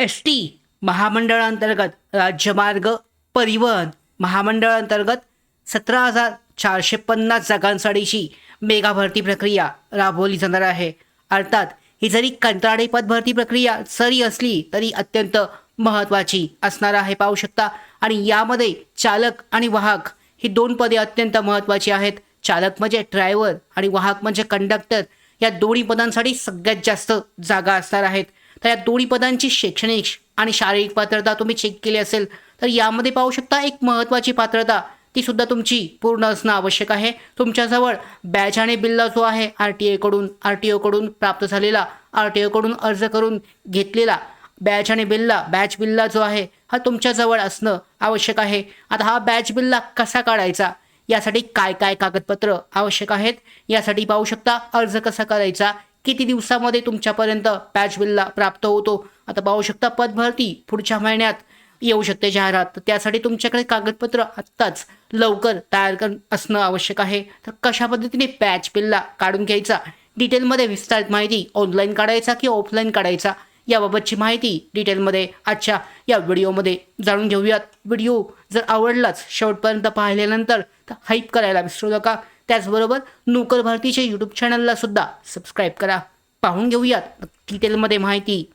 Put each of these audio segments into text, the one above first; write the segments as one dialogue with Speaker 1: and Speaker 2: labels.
Speaker 1: S T महामंडळांतर्गत राज्यमार्ग परिवहन महामंडळांतर्गत सतरा हजार चारशे पन्नास जागांसाठीची मेगा भरती प्रक्रिया राबवली जाणार आहे. अर्थात ही जरी कंत्राटी पद भरती प्रक्रिया सरी असली तरी अत्यंत महत्त्वाची असणार आहे. पाहू शकता आणि यामध्ये चालक आणि वाहक ही दोन पदे अत्यंत महत्त्वाची आहेत. चालक म्हणजे ड्रायव्हर आणि वाहक म्हणजे कंडक्टर. या दोन्ही पदांसाठी सगळ्यात जास्त जागा असणार आहेत. तर या दोन्ही पदांची शैक्षणिक आणि शारीरिक पात्रता तुम्ही चेक केली असेल तर यामध्ये पाहू शकता एक महत्त्वाची पात्रता ती सुद्धा तुमची पूर्ण असणं आवश्यक आहे. तुमच्याजवळ बॅच आणि बिल्ला जो आहे आर टी एकडून आर टी ओकडून प्राप्त झालेला आर टी ओकडून अर्ज करून घेतलेला बॅच आणि बिल्ला बॅच बिल्ला जो आहे हा तुमच्याजवळ असणं आवश्यक आहे. आता हा बॅच बिल्ला कसा काढायचा? यासाठी काय काय कागदपत्र आवश्यक आहेत? यासाठी पाहू शकता अर्ज कसा करायचा? किती दिवसामध्ये तुमच्यापर्यंत पॅच बिलला प्राप्त होतो? आता पाहू शकता पदभरती पुढच्या महिन्यात येऊ शकते जाहिरात. तर त्यासाठी तुमच्याकडे कागदपत्र आत्ताच लवकर तयार कर असणं आवश्यक आहे. तर कशा पद्धतीने पॅच बिलला काढून घ्यायचा? डिटेलमध्ये विस्तारित माहिती ऑनलाईन काढायचा की ऑफलाईन काढायचा? याबाबतची माहिती डिटेलमध्ये आजच्या या व्हिडिओमध्ये जाणून घेऊयात. व्हिडिओ जर आवडलाच शेवटपर्यंत पाहिल्यानंतर तर हाईप करायला विसरू नका. त्याचबरोबर नोकर भारतीच्या यूट्यूब चॅनलला सुद्धा सबस्क्राईब करा. पाहून घेऊयात डिटेलमध्ये माहिती.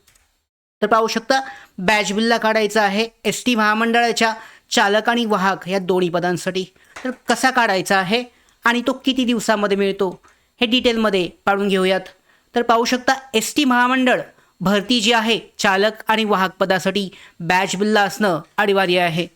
Speaker 1: तर पाहू शकता बॅच बिल्ला काढायचा आहे. एस टी महामंडळाच्या चालक आणि वाहक या दोन्ही पदांसाठी. तर कसा काढायचा आहे आणि तो किती दिवसामध्ये मिळतो हे डिटेलमध्ये पाडून घेऊयात. तर पाहू शकता एस टी महामंडळ भरती जी आहे चालक आणि वाहक पदासाठी बॅच बिल्ला असणं अनिवार्य आहे.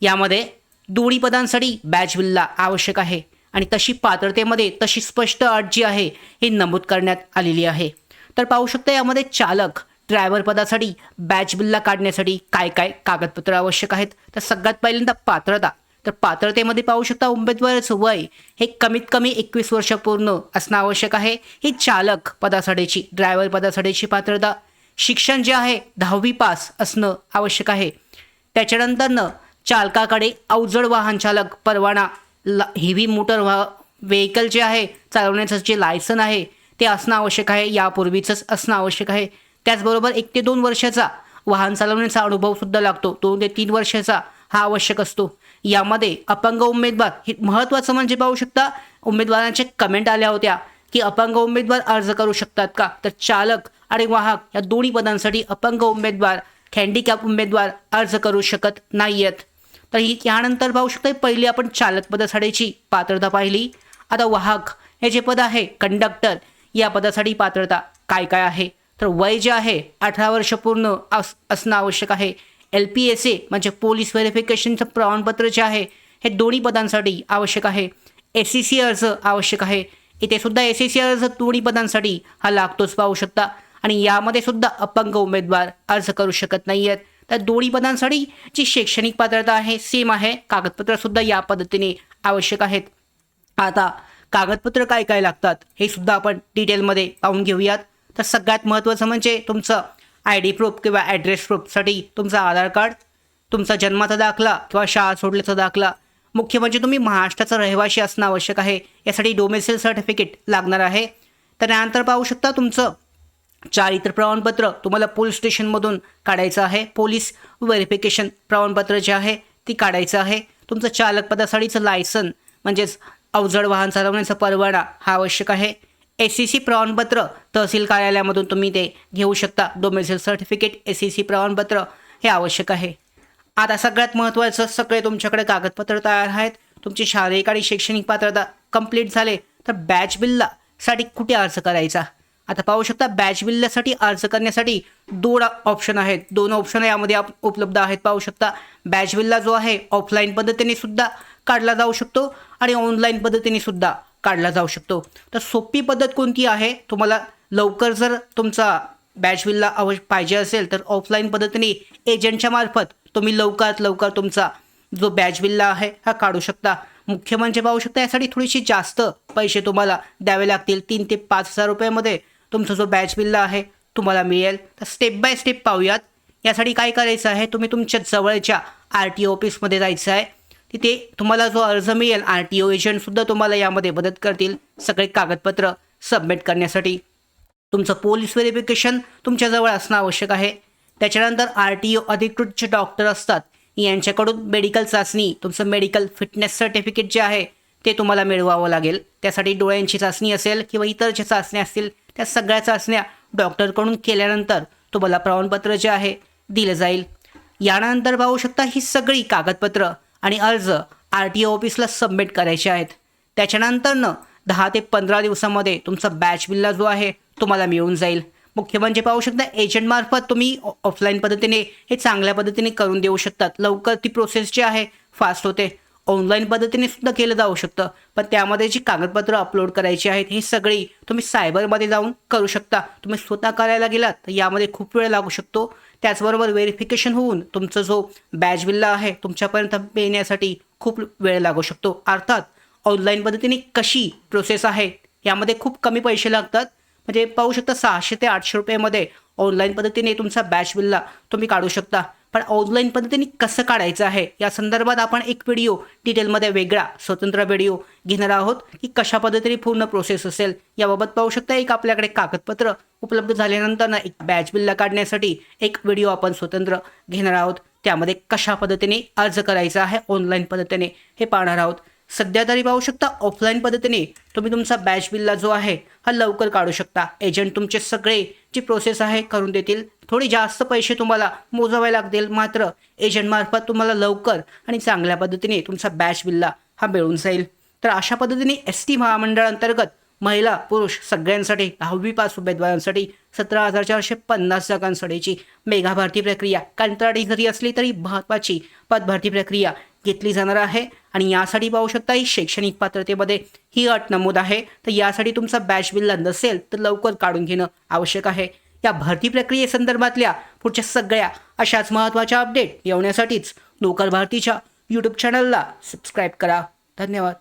Speaker 1: यामध्ये दोन्ही पदांसाठी बॅच बिल्ला आवश्यक आहे. आणि तशी पात्रतेमध्ये तशी स्पष्ट अट जी आहे ही नमूद करण्यात आलेली आहे. तर पाहू शकता यामध्ये चालक ड्रायव्हर पदासाठी बॅच बिल्ला काढण्यासाठी काय काय कागदपत्र आवश्यक आहेत. तर सगळ्यात पहिल्यांदा पात्रता. तर पात्रतेमध्ये पाहू शकता उमेदवाराचं वय हे कमीत कमी एकवीस वर्ष पूर्ण असणं आवश्यक आहे. ही चालक पदासाठीची ड्रायव्हर पदासाठीची पात्रता. शिक्षण जे आहे दहावी पास असणं आवश्यक आहे. त्याच्यानंतरनं चालकाकडे अवजड वाहन चालक परवाना. ला हेवी मोटर व्हा व्हेकल जे आहे चालवण्याचं जे लायसन आहे ते असणं आवश्यक आहे. यापूर्वीचंच असणं आवश्यक आहे. त्याचबरोबर एक ते दोन वर्षाचा वाहन चालवण्याचा अनुभवसुद्धा लागतो. दोन ते तीन वर्षाचा हा आवश्यक असतो. यामध्ये अपंग उमेदवार हे महत्त्वाचं म्हणजे पाहू शकता उमेदवारांचे कमेंट आल्या होत्या की अपंग उमेदवार अर्ज करू शकतात का? तर चालक आणि वाहक या दोन्ही पदांसाठी अपंग उमेदवार हँडिकॅप उमेदवार अर्ज करू शकत नाही आहेत तर ही यानंतर पाहू शकता पहिली आपण चालक पदासाठीची पात्रता पाहिली. आता वाहक हे जे पद आहे कंडक्टर या पदासाठी पात्रता काय काय आहे? तर वय जे आहे अठरा वर्ष पूर्ण अस असणं आवश्यक आहे. एल पी एस ए म्हणजे पोलीस व्हेरिफिकेशनचं प्रमाणपत्र जे आहे हे दोन्ही पदांसाठी आवश्यक आहे. एस सी सी अर्ज आवश्यक आहे. इथे सुद्धा एस सी सी अर्ज दोन्ही पदांसाठी हा लागतोच पाहू शकता. आणि यामध्ये सुद्धा अपंग उमेदवार अर्ज करू शकत नाही आहेत तर दोन्ही पदांसाठी जी शैक्षणिक पात्रता आहे सेम आहे. कागदपत्रसुद्धा या पद्धतीने आवश्यक आहेत. आता कागदपत्र काय काय लागतात हे सुद्धा आपण डिटेलमध्ये पाहून घेऊयात. तर सगळ्यात महत्त्वाचं म्हणजे तुमचं आय डी प्रूफ किंवा ॲड्रेस प्रूफसाठी तुमचा आधार कार्ड तुमचा जन्माचा दाखला किंवा शाळा सोडल्याचा दाखला. मुख्य म्हणजे तुम्ही महाराष्ट्राचा रहिवासी असणं आवश्यक आहे. यासाठी डोमेसिल सर्टिफिकेट लागणार आहे. तर त्यानंतर पाहू शकता तुमचं चार इतर प्रमाणपत्र तुम्हाला पोलीस स्टेशनमधून काढायचं आहे. पोलीस व्हेरिफिकेशन प्रमाणपत्र जे आहे ती काढायचं आहे. तुमचं चालक पदासाठीचं लायसन म्हणजेच अवजड वाहन चालवण्याचा परवाना हा आवश्यक आहे. एस सी सी प्रमाणपत्र तहसील कार्यालयामधून तुम्ही ते घेऊ शकता. Domicile certificate S C C प्रमाणपत्र हे आवश्यक आहे. आता सगळ्यात महत्त्वाचं सगळे तुमच्याकडे कागदपत्र तयार आहेत. तुमची शारीरिक आणि शैक्षणिक पात्रता कंप्लीट झाले तर बॅच बिल्ला साठी कुठे अर्ज करायचा? आता पाहू शकता बॅच अर्ज करण्यासाठी दोन ऑप्शन आहेत. दोन ऑप्शन यामध्ये आप उपलब्ध आहेत. पाहू शकता बॅचविल्ला जो आहे ऑफलाईन पद्धतीने सुद्धा काढला जाऊ शकतो आणि ऑनलाईन पद्धतीने सुद्धा काढला जाऊ शकतो. तर सोपी पद्धत कोणती आहे? तुम्हाला लवकर जर तुमचा बॅचविल्ला अव पाहिजे असेल तर ऑफलाईन पद्धतीने एजंटच्या मार्फत तुम्ही लवकरात लवकर तुमचा जो बॅचविल्ला आहे हा काढू शकता. मुख्य म्हणजे पाहू शकता यासाठी थोडीशी जास्त पैसे तुम्हाला द्यावे लागतील. तीन ते पाच हजार रुपयामध्ये तुमचा जो बॅच बिल्ला आहे तुम्हाला मिळेल. तर स्टेप बाय स्टेप पाहूयात. यासाठी काय करायचं आहे तुम्ही तुमच्या जवळच्या आर टी ओ ऑफिसमध्ये जायचं आहे. तिथे तुम्हाला जो अर्ज मिळेल आर टी ओ एजंटसुद्धा तुम्हाला यामध्ये मदत करतील. सगळे कागदपत्र सबमिट करण्यासाठी. तुमचं पोलीस व्हेरिफिकेशन तुमच्याजवळ असणं आवश्यक आहे. त्याच्यानंतर आर टी ओ अधिकृत जे डॉक्टर असतात. यांच्याकडून मेडिकल चाचणी तुमचं मेडिकल फिटनेस सर्टिफिकेट जे आहे ते तुम्हाला मिळवावं लागेल. त्यासाठी डोळ्यांची चाचणी असेल किंवा इतर ज्या चाचण्या असतील त्या सगळ्या चाचण्या डॉक्टरकडून केल्यानंतर तुम्हाला प्रमाणपत्र जे आहे दिलं जाईल. यानंतर पाहू शकता ही सगळी कागदपत्र आणि अर्ज आर टी ओ ऑफिसला सबमिट करायचे आहेत. त्याच्यानंतरनं दहा ते पंधरा दिवसामध्ये तुमचा बॅच बिल्ला जो आहे तुम्हाला मिळून जाईल. मुख्य म्हणजे पाहू शकता एजंटमार्फत तुम्ही ऑफलाईन पद्धतीने हे चांगल्या पद्धतीने करून देऊ शकतात. लवकर ती प्रोसेस जी आहे फास्ट होते. ऑनलाईन पद्धतीने सुद्धा केलं जाऊ शकतं. पण त्यामध्ये जी कागदपत्र अपलोड करायची आहेत ही सगळी तुम्ही सायबरमध्ये जाऊन करू शकता. तुम्ही स्वतः करायला गेलात तर यामध्ये खूप वेळ लागू शकतो. त्याचबरोबर व्हेरिफिकेशन होऊन तुमचा जो बॅच बिल्ला आहे तुमच्यापर्यंत येण्यासाठी खूप वेळ लागू शकतो. अर्थात ऑनलाईन पद्धतीने कशी प्रोसेस आहे यामध्ये खूप कमी पैसे लागतात. म्हणजे पाहू शकता सहाशे ते आठशे रुपयामध्ये ऑनलाईन पद्धतीने तुमचा बॅच बिल्ला तुम्ही काढू शकता. पण ऑनलाईन पद्धतीने कसं काढायचं आहे? या संदर्भात आपण एक व्हिडिओ डिटेलमध्ये वेगळा स्वतंत्र व्हिडिओ घेणार आहोत की कशा पद्धतीने पूर्ण प्रोसेस असेल याबाबत पाहू शकता. एक आपल्याकडे कागदपत्र उपलब्ध झाल्यानंतर ना एक बॅच बिल्ला काढण्यासाठी एक व्हिडिओ आपण स्वतंत्र घेणार आहोत. त्यामध्ये कशा पद्धतीने अर्ज करायचा आहे ऑनलाईन पद्धतीने हे पाहणार आहोत. सध्या तरी पाहू शकता ऑफलाईन पद्धतीने तुम्ही तुमचा बॅच बिलला जो आहे हा लवकर काढू शकता. एजंट तुमचे सगळे जी प्रोसेस आहे करून देतील. थोडे जास्त पैसे तुम्हाला मोजावे लागतील मात्र एजंटमार्फत तुम्हाला लवकर आणि चांगल्या पद्धतीने तुमचा बॅच बिलला हा मिळून जाईल. तर अशा पद्धतीने एस टी महामंडळांतर्गत महिला पुरुष सगळ्यांसाठी दहावी पास उमेदवारांसाठी सतरा हजार चारशे पन्नास जागांसाठीची मेगा भरती प्रक्रिया कंत्राटी जरी असली तरी महत्त्वाची पदभरती प्रक्रिया घेतली जाणार आहे. आणि यासाठी पाहू शकता ही शैक्षणिक पात्रतेमध्ये ही अट नमूद आहे. तर यासाठी तुमचा बॅच बिल्ला नसेल तर लवकर काढून घेणं आवश्यक आहे. या भरती प्रक्रियेसंदर्भातल्या पुढच्या सगळ्या अशाच महत्त्वाच्या अपडेट येवण्यासाठीच नोकर भारतीच्या यूट्यूब चॅनलला सबस्क्राईब करा. धन्यवाद.